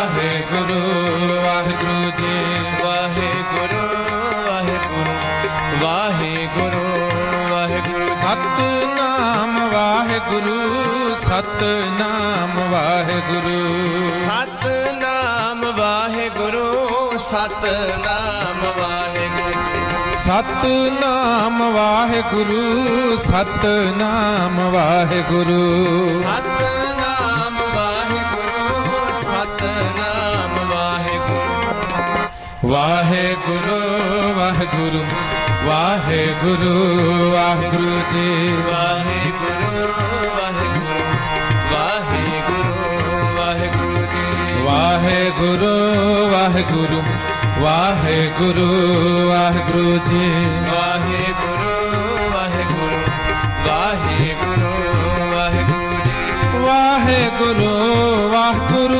Waheguru Waheguru ji Waheguru Waheguru Waheguru Waheguru. Satnam Waheguru Satnam Waheguru. Satnam Waheguru Satnam Waheguru. Satnam Waheguru Satnam Waheguru. Satnam Satnam Waheguru. Waheguru Waheguru Waheguru Waheguru ji. Waheguru Waheguru Waheguru Waheguru ji. Waheguru Waheguru Waheguru Waheguru ji. Waheguru Waheguru Waheguru Waheguru ji. Waheguru Waheguru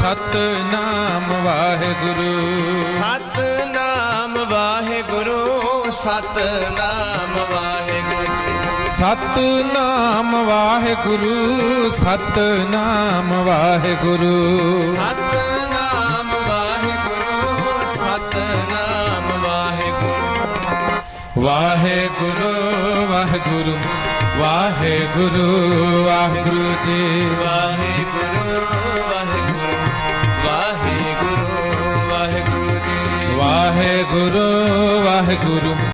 Satnam Waheguru. Satnam Waheguru Satnam Waheguru. Satnam Waheguru Satnam Waheguru. Satnam Waheguru Satnam Waheguru. Waheguru Waheguru Waheguru Waheguru ji. Waheguru Waheguru Waheguru.